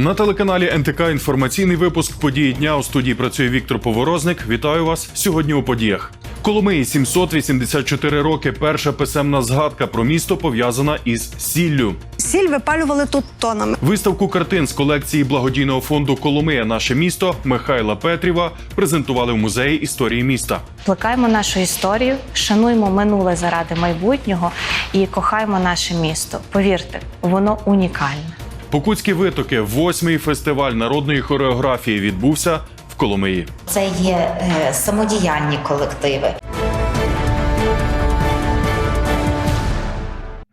На телеканалі НТК інформаційний випуск події дня у студії працює Віктор Поворозник. Вітаю вас сьогодні у подіях. Коломиї 784 роки. Перша писемна згадка про місто пов'язана із сіллю. Сіль випалювали тут тонами. Виставку картин з колекції благодійного фонду Коломия Наше місто Михайла Петріва презентували в музеї історії міста. Плекаємо нашу історію, шануємо минуле заради майбутнього і кохаємо наше місто. Повірте, воно унікальне. Покутські витоки, восьмий фестиваль народної хореографії відбувся в Коломиї. Це є е, самодіяльні колективи.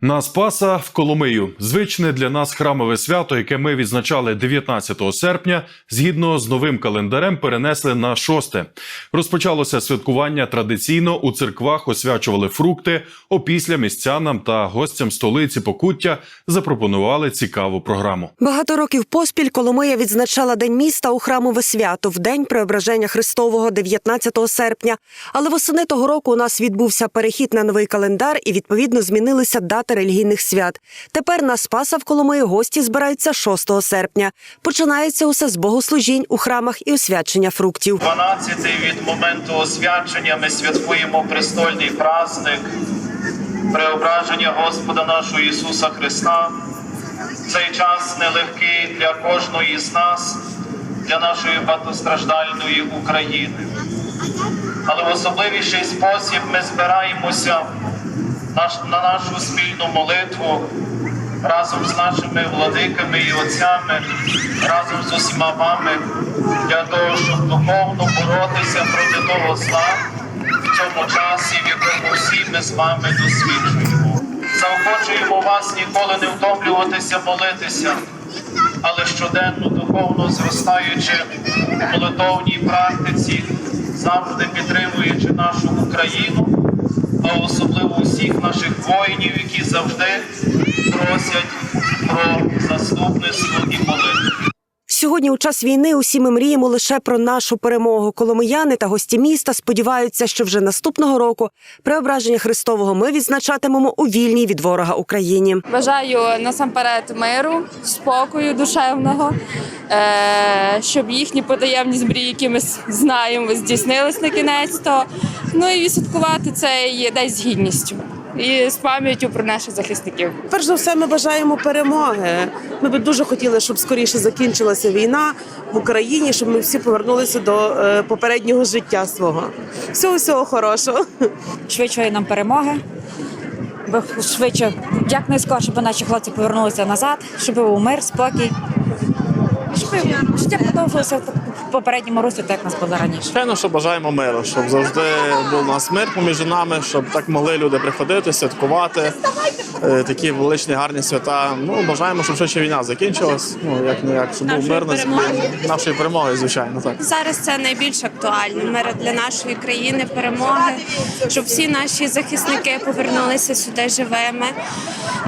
На Спаса в Коломию звичне для нас храмове свято, яке ми відзначали 19 серпня, згідно з новим календарем, перенесли на 6. Розпочалося святкування традиційно у церквах освячували фрукти. Опісля містянам та гостям столиці Покуття запропонували цікаву програму. Багато років поспіль Коломия відзначала День міста у храмове свято в день преображення Христового 19 серпня. Але восени того року у нас відбувся перехід на новий календар і відповідно змінилися дати релігійних свят. Тепер на Спаса в Коломиї гості збираються 6 серпня. Починається усе з богослужінь у храмах і освячення фруктів. 12 від моменту освячення ми святкуємо престольний праздник, преображення Господа нашого Ісуса Христа. Цей час нелегкий для кожної з нас, для нашої багатостраждальної України. Але в особливіший спосіб ми збираємося на нашу спільну молитву разом з нашими владиками і отцями, разом з усіма вами, для того, щоб духовно боротися проти того зла в цьому часі, в якому всі ми з вами досвідчуємо. Заохочуємо вас ніколи не втомлюватися, молитися, але щоденно духовно зростаючи в молитовній практиці, завжди підтримуючи нашу Україну а особливо усіх наших воїнів, які завжди просять про заступництво і молитву. Сьогодні, у час війни, усі ми мріємо лише про нашу перемогу. Коломияни та гості міста сподіваються, що вже наступного року преображення Христового ми відзначатимемо у вільній від ворога Україні. Бажаю насамперед миру, спокою душевного, е, щоб їхні потаємні мрії, які ми знаємо, здійснились на кінець. то Ну і відсвяткувати цей день з гідністю і з пам'яттю про наших захисників. Перш за все, ми бажаємо перемоги. Ми би дуже хотіли, щоб скоріше закінчилася війна в Україні, щоб ми всі повернулися до е, попереднього життя свого. Всього всього хорошого. швидшої нам перемоги. би Швидше, якнайскорше, щоб наші хлопці повернулися назад, щоб був мир, спокій. Щоб життя продовжилося попередньому руслі, так як нас було раніше. Звичайно, що бажаємо миру, щоб завжди був у нас мир поміж нами, щоб так могли люди приходити, святкувати такі величні гарні свята. Ну бажаємо, щоб швидше війна закінчилась. Ну як не як, щоб був мир на нашої перемоги, звичайно, так. Зараз це найбільш актуально. Мир для нашої країни, перемоги, щоб всі наші захисники повернулися сюди живими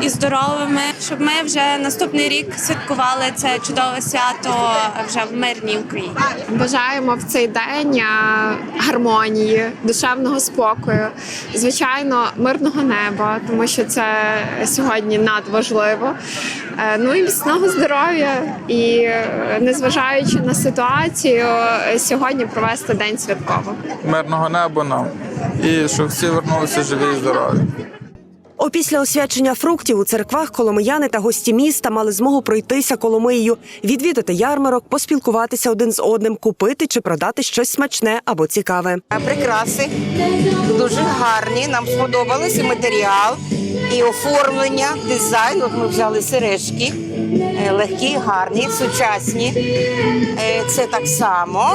і здоровими. Щоб ми вже наступний рік святкували це чудове свято вже в мирній Україні. Бажаємо в цей день гармонії, душевного спокою, звичайно, мирного неба, тому що це сьогодні надважливо. Е, Ну і міцного здоров'я, і е, незважаючи на ситуацію, е, сьогодні провести день святково. мирного неба нам і щоб всі вернулися живі і здорові. Опісля освячення фруктів у церквах коломияни та гості міста мали змогу пройтися Коломиєю, відвідати ярмарок, поспілкуватися один з одним, купити чи продати щось смачне або цікаве. Прикраси дуже гарні. Нам сподобалися матеріал і оформлення, дизайн. От ми взяли сережки, легкі, гарні, сучасні. Е, Це так само.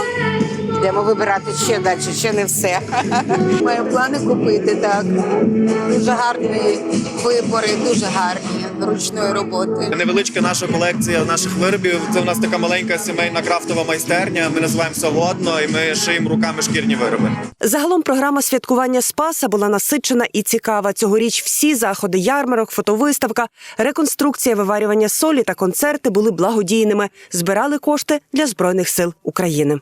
Йдемо вибирати ще далі, ще не все. Маю плани купити так. Дуже гарні вибори, дуже гарні ручної роботи. Невеличка наша колекція наших виробів. Це у нас така маленька сімейна крафтова майстерня. Ми називаємося Водно, і ми шиємо руками шкірні вироби. Загалом програма святкування Спаса була насичена і цікава. Цьогоріч всі заходи ярмарок, фотовиставка, реконструкція виварювання солі та концерти були благодійними. Збирали кошти для збройних сил України.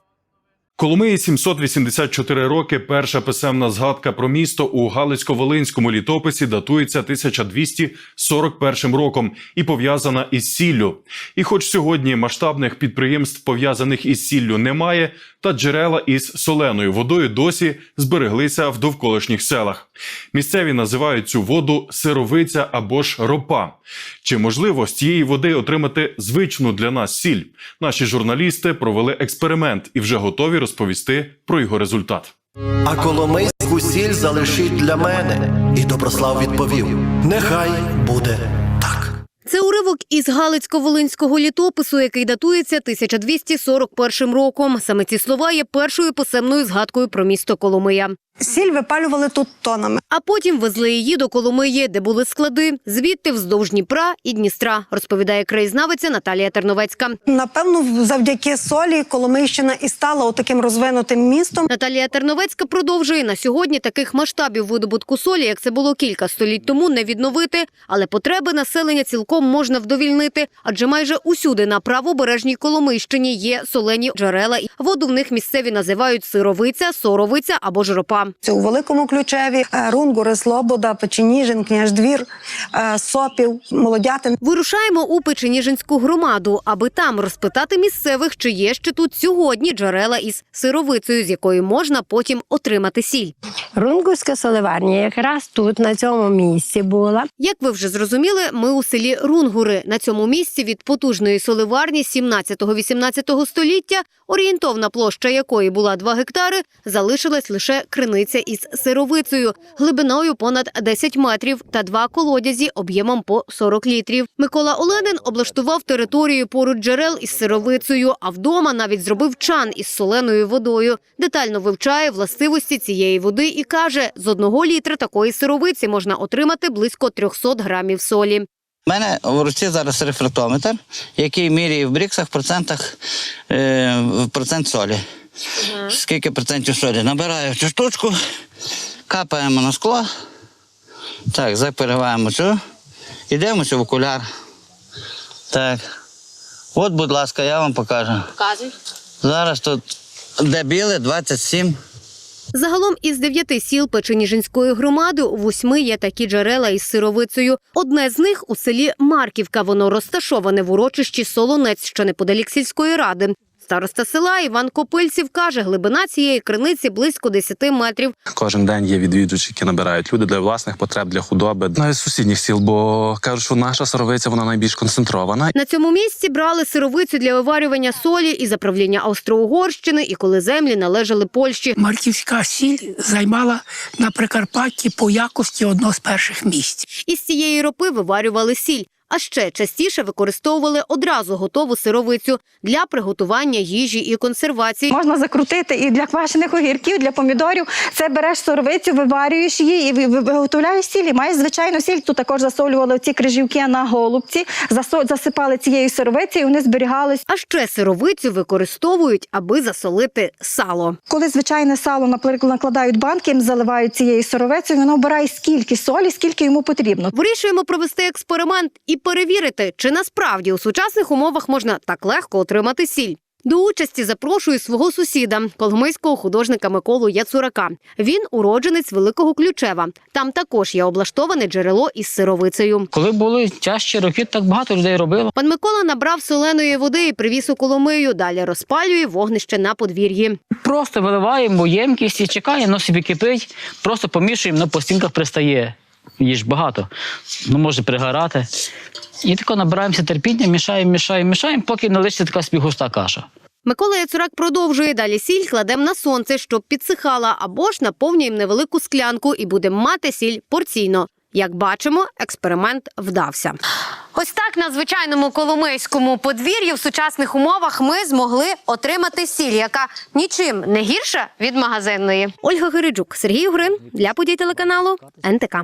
Коломиї 784 роки. Перша писемна згадка про місто у Галицько-Волинському літописі датується 1241 роком і пов'язана із сіллю. І хоч сьогодні масштабних підприємств пов'язаних із сіллю немає, та джерела із соленою водою досі збереглися в довколишніх селах. Місцеві називають цю воду сировиця або ж ропа. Чи можливо з цієї води отримати звичну для нас сіль? Наші журналісти провели експеримент і вже готові розповісти про його результат. А коломийську сіль залишіть для мене. І Доброслав відповів: Нехай буде так. Це уривок із Галицько-Волинського літопису, який датується 1241 роком. Саме ці слова є першою писемною згадкою про місто Коломия. Сіль випалювали тут тонами. А потім везли її до Коломиї, де були склади, звідти вздовж Дніпра і Дністра, розповідає краєзнавиця Наталія Терновецька. Напевно, завдяки солі Коломийщина і стала таким розвинутим містом. Наталія Терновецька продовжує на сьогодні таких масштабів видобутку солі, як це було кілька століть тому, не відновити, але потреби населення цілком можна вдовільнити, адже майже усюди на правобережній Коломийщині є солені джерела. Воду в них місцеві називають сировиця, соровиця або ж Це у великому ключеві е, Рунгури, Слобода, Печеніжин, Княждвір, е, Сопів, Молодятин. Вирушаємо у Печеніжинську громаду, аби там розпитати місцевих, чи є ще тут сьогодні джерела із сировицею, з якої можна потім отримати сіль. Рунгурська соливарня якраз тут, на цьому місці була. Як ви вже зрозуміли, ми у селі Рунгури. На цьому місці від потужної соливарні 17-18 століття, орієнтовна площа якої була 2 гектари, залишилась лише криниця із сировицею, глибиною понад 10 метрів та два колодязі об'ємом по 40 літрів. Микола Оленин облаштував територію поруч джерел із сировицею, а вдома навіть зробив чан із соленою водою. Детально вивчає властивості цієї води і каже, з одного літра такої сировиці можна отримати близько 300 грамів солі. У мене в руці зараз рефрактометр, який міряє в бріксах процентах е, процент солі. Скільки процентів солі? Набираю цю штучку, капаємо на скло. Так, запереваємо цю. І дивимося в окуляр. Так. От, будь ласка, я вам покажу. Показуй. Зараз тут де біле 27. Загалом із дев'яти сіл Печеніжинської громади у восьми є такі джерела із сировицею. Одне з них у селі Марківка. Воно розташоване в урочищі Солонець, що неподалік сільської ради. Староста села Іван Копильців каже, глибина цієї криниці близько 10 метрів. Кожен день є відвідувачі, які набирають люди для власних потреб, для худоби, навіть з сусідніх сіл, бо кажуть, що наша сировиця вона найбільш концентрована. На цьому місці брали сировицю для виварювання солі і заправління Австро-Угорщини, і коли землі належали Польщі. Марківська сіль займала на Прикарпатті по якості одно з перших місць. Із цієї ропи виварювали сіль. А ще частіше використовували одразу готову сировицю для приготування їжі і консервації. Можна закрутити і для квашених огірків, для помідорів. Це береш соровицю, виварюєш її і ви- ви- виготовляєш сіль. І маєш звичайну сіль. Тут також засолювали ці крижівки на голубці, засипали цією соровицею, і вони зберігались. А ще сировицю використовують, аби засолити сало. Коли звичайне сало, наприклад, накладають банки, їм заливають цією соровицею, воно обирає скільки солі, скільки йому потрібно. Вирішуємо провести експеримент і перевірити, чи насправді у сучасних умовах можна так легко отримати сіль. До участі запрошую свого сусіда, коломийського художника Миколу Яцурака. Він уродженець Великого Ключева. Там також є облаштоване джерело із сировицею. Коли були тяжчі роки, так багато людей робило. Пан Микола набрав соленої води і привіз у Коломию. Далі розпалює вогнище на подвір'ї. Просто виливаємо ємкість і чекає, воно собі кипить, просто помішуємо, воно по стінках пристає. Її ж багато, ну може пригорати. І тако набираємося терпіння, мішаємо, мішаємо, мішаємо, поки не лишиться така собі густа каша. Микола Яцурак продовжує далі сіль кладемо на сонце, щоб підсихала, або ж наповнюємо невелику склянку і будемо мати сіль порційно. Як бачимо, експеримент вдався. Ось так на звичайному коломийському подвір'ї в сучасних умовах ми змогли отримати сіль, яка нічим не гірша від магазинної. Ольга Гириджук, Сергій Грин для подій телеканалу НТК.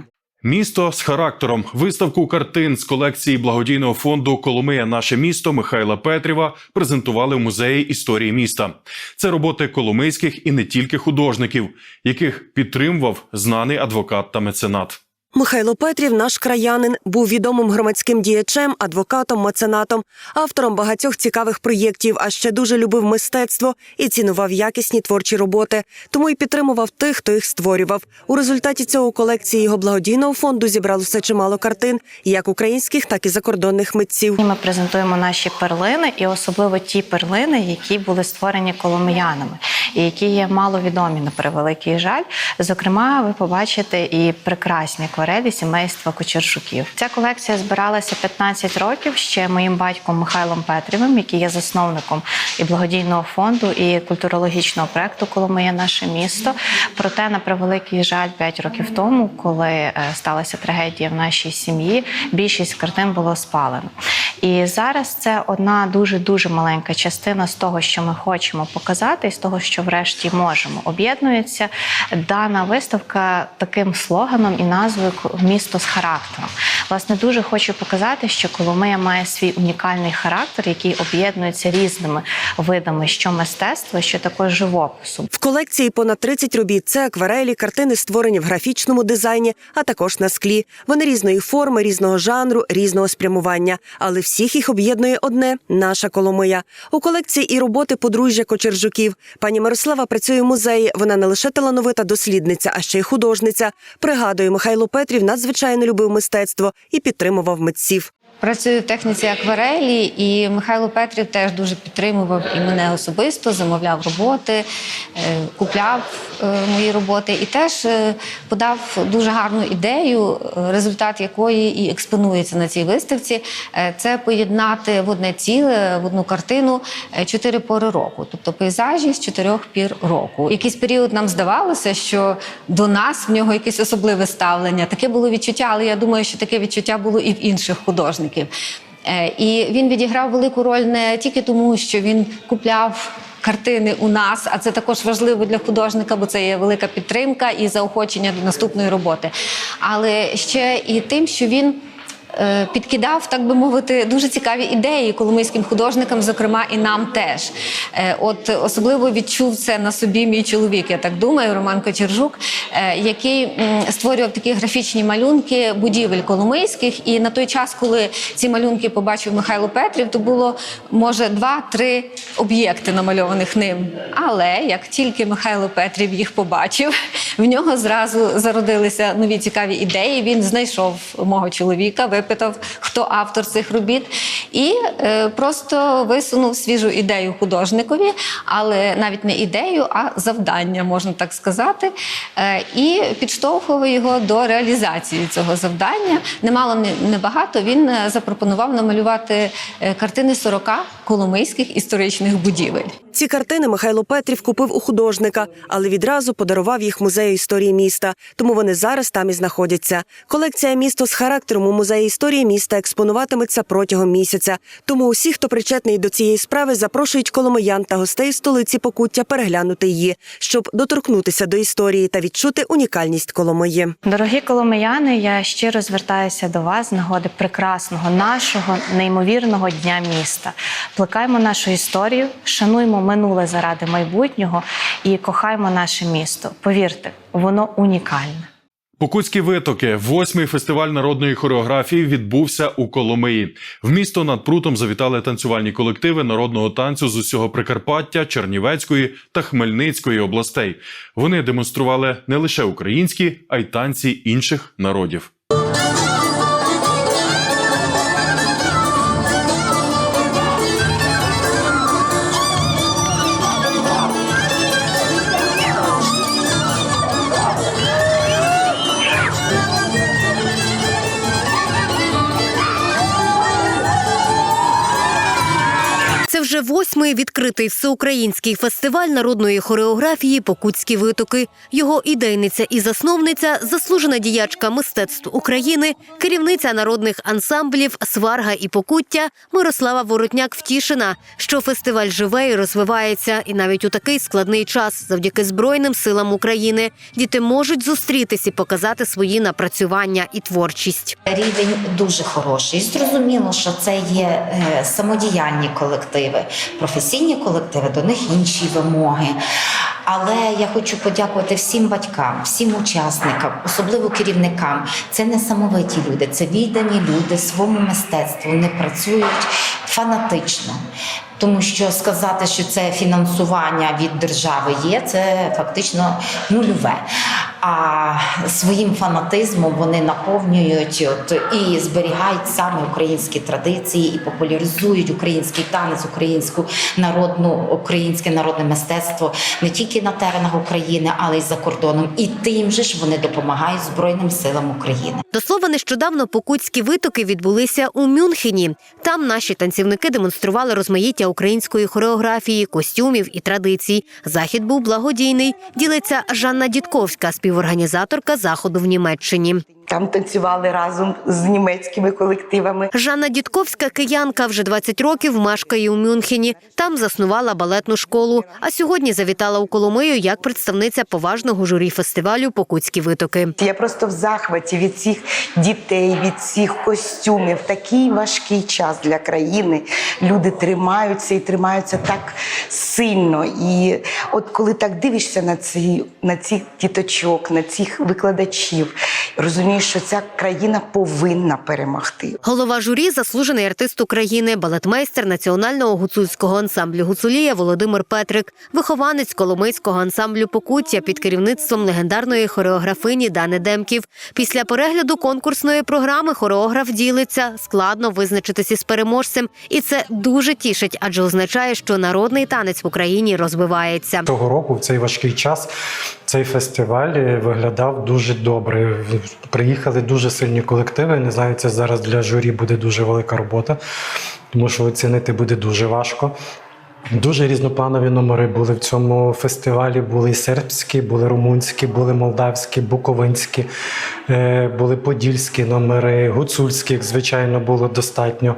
Місто з характером. Виставку картин з колекції благодійного фонду Коломия Наше місто Михайла Петрєва презентували в музеї історії міста. Це роботи коломийських і не тільки художників, яких підтримував знаний адвокат та меценат. Михайло Петрів, наш краянин, був відомим громадським діячем, адвокатом, меценатом, автором багатьох цікавих проєктів, а ще дуже любив мистецтво і цінував якісні творчі роботи, тому й підтримував тих, хто їх створював. У результаті цього колекції його благодійного фонду зібралося чимало картин, як українських, так і закордонних митців. Ми презентуємо наші перлини, і особливо ті перлини, які були створені коломиянами, і які є маловідомі на превеликий жаль. Зокрема, ви побачите і прекрасні акварелі сімейства Кочершуків. Ця колекція збиралася 15 років ще моїм батьком Михайлом Петрівим, який є засновником і благодійного фонду, і культурологічного проекту Коломия наше місто. Проте, на превеликий жаль, 5 років тому, коли е, сталася трагедія в нашій сім'ї, більшість картин було спалено. І зараз це одна дуже дуже маленька частина з того, що ми хочемо показати, і з того, що врешті можемо. Об'єднується дана виставка таким слоганом і назвою Місто з характером. Власне, дуже хочу показати, що Коломия має свій унікальний характер, який об'єднується різними видами що мистецтва, що також живопису. В колекції понад 30 робіт. Це акварелі, картини створені в графічному дизайні, а також на склі. Вони різної форми, різного жанру, різного спрямування. Але всіх їх об'єднує одне наша Коломия. У колекції і роботи подружжя Кочержуків. Пані Мирослава працює в музеї. Вона не лише талановита дослідниця, а ще й художниця. Пригадує, Михайло Петрів надзвичайно любив мистецтво і підтримував митців. Працюю в техніці акварелі, і Михайло Петрів теж дуже підтримував і мене особисто, замовляв роботи, е, купляв е, мої роботи і теж е, подав дуже гарну ідею, результат якої і експонується на цій виставці. Це поєднати в одне ціле, в одну картину чотири пори року, тобто пейзажі з чотирьох пір року. Якийсь період нам здавалося, що до нас в нього якесь особливе ставлення. Таке було відчуття, але я думаю, що таке відчуття було і в інших художників. Е, І він відіграв велику роль не тільки тому, що він купляв. Картини у нас, а це також важливо для художника, бо це є велика підтримка і заохочення до наступної роботи. Але ще і тим, що він підкидав, так би мовити, дуже цікаві ідеї коломийським художникам, зокрема і нам теж. Е, От особливо відчув це на собі мій чоловік, я так думаю, Роман Кочержук, е, який створював такі графічні малюнки будівель коломийських. І на той час, коли ці малюнки побачив Михайло Петрів, то було може два-три об'єкти намальованих ним. Але як тільки Михайло Петрів їх побачив, в нього зразу зародилися нові цікаві ідеї. Він знайшов мого чоловіка, випитав, хто автор цих робіт, і е, просто висунув свіжу ідею художникові, але навіть не ідею, а завдання, можна так сказати. Е, і підштовхував його до реалізації цього завдання. Немало не- небагато. Він е, запропонував намалювати картини 40 коломийських історичних будівель. Ці картини Михайло Петрів купив у художника, але відразу подарував їх музею історії міста. Тому вони зараз там і знаходяться. Колекція місто з характером у музеї історії міста експонуватиметься протягом місяця. Тому усі, хто причетний до цієї справи, запрошують коломиян та гостей столиці Покуття переглянути її, щоб доторкнутися до історії та відчути унікальність Коломиї. Дорогі коломияни, я щиро звертаюся до вас з нагоди прекрасного нашого неймовірного дня міста. Плекаймо нашу історію, шануймо минуле заради майбутнього і кохаймо наше місто. Повірте, воно унікальне. Покутські витоки, восьмий фестиваль народної хореографії відбувся у Коломиї. В місто над прутом завітали танцювальні колективи народного танцю з усього Прикарпаття, Чернівецької та Хмельницької областей. Вони демонстрували не лише українські, а й танці інших народів. Восьмий відкритий всеукраїнський фестиваль народної хореографії Покутські витоки. Його ідейниця і засновниця, заслужена діячка мистецтв України, керівниця народних ансамблів Сварга і Покуття Мирослава Воротняк втішена, що фестиваль живе і розвивається, і навіть у такий складний час, завдяки Збройним силам України, діти можуть зустрітись і показати свої напрацювання і творчість. Рівень дуже хороший. Зрозуміло, що це є е, самодіяльні колективи. Професійні колективи, до них інші вимоги. Але я хочу подякувати всім батькам, всім учасникам, особливо керівникам. Це не самовиті люди, це віддані люди своєму мистецтву. Вони працюють фанатично. Тому що сказати, що це фінансування від держави є, це фактично нульове. А своїм фанатизмом вони наповнюють от, і зберігають саме українські традиції, і популяризують український танець, українську народну, українське народне мистецтво не тільки на теренах України, але й за кордоном. І тим же ж вони допомагають Збройним силам України. До слова, нещодавно покутські витоки відбулися у Мюнхені. Там наші танцівники демонстрували розмаїття української хореографії, костюмів і традицій. Захід був благодійний. Ділиться Жанна Дідковська, співорганізаторка заходу в Німеччині. Там танцювали разом з німецькими колективами. Жанна Дідковська, киянка, вже 20 років мешкає у Мюнхені. Там заснувала балетну школу. А сьогодні завітала у Коломию як представниця поважного журі фестивалю Покутські витоки. Я просто в захваті від цих дітей, від цих костюмів. Такий важкий час для країни. Люди тримаються і тримаються так сильно. І от коли так дивишся на ці на цих діточок, на цих викладачів, розумієш, що ця країна повинна перемогти. Голова журі, заслужений артист України, балетмейстер національного гуцульського ансамблю Гуцулія Володимир Петрик, вихованець Коломийського ансамблю Покуття під керівництвом легендарної хореографині Дани Демків. Після перегляду конкурсної програми хореограф ділиться складно визначитися з переможцем, і це дуже тішить, адже означає, що народний танець в Україні розвивається. Того року в цей важкий час цей фестиваль е, виглядав дуже добре. Приїхали дуже сильні колективи. Не знаю, це зараз для журі буде дуже велика робота, тому що оцінити буде дуже важко. Дуже різнопланові номери були в цьому фестивалі. Були і сербські, були румунські, були молдавські, буковинські, е, були подільські номери, гуцульських, звичайно, було достатньо.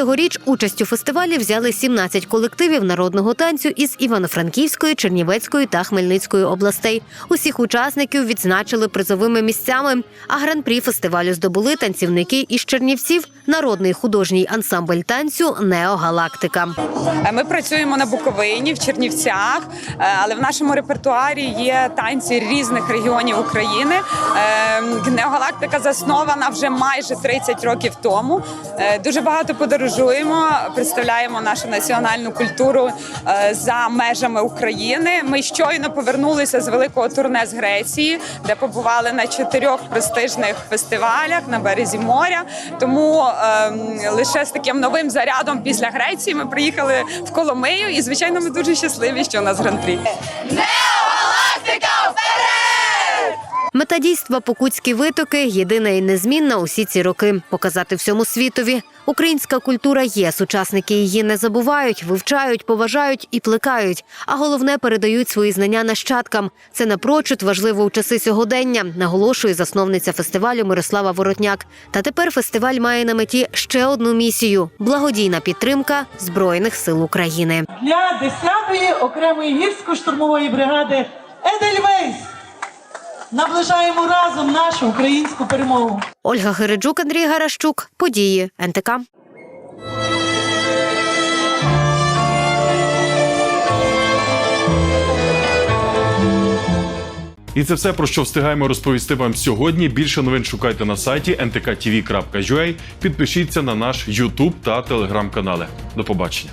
Цьогоріч участь у фестивалі взяли 17 колективів народного танцю із Івано-Франківської, Чернівецької та Хмельницької областей. Усіх учасників відзначили призовими місцями. А гран-прі фестивалю здобули танцівники із Чернівців, народний художній ансамбль танцю Неогалактика. Е, Ми працюємо на Буковині в Чернівцях, е, але в нашому репертуарі є танці різних регіонів України. Е, Неогалактика заснована вже майже 30 років тому. Е, Дуже багато подорожуємо, представляємо нашу національну культуру е, за межами України. Ми щойно повернулися з великого турне з Греції, де побували на чотирьох престижних фестивалях на березі моря. Тому ем, лише з таким новим зарядом після Греції ми приїхали в Коломию, і звичайно, ми дуже щасливі, що у нас гран-прі. Мета дійства Покутські витоки єдина і незмінна усі ці роки показати всьому світові. Українська культура є. Сучасники її не забувають, вивчають, поважають і плекають. А головне передають свої знання нащадкам. Це напрочуд важливо у часи сьогодення, наголошує засновниця фестивалю Мирослава Воротняк. Та тепер фестиваль має на меті ще одну місію благодійна підтримка збройних сил України. для 10-ї окремої гірсько-штурмової бригади Едельвейс. Наближаємо разом нашу українську перемогу. Ольга Гереджук, Андрій Гаращук. Події НТК. І це все про що встигаємо розповісти вам сьогодні. Більше новин шукайте на сайті ntktv.ua. Підпишіться на наш YouTube та телеграм канали. До побачення.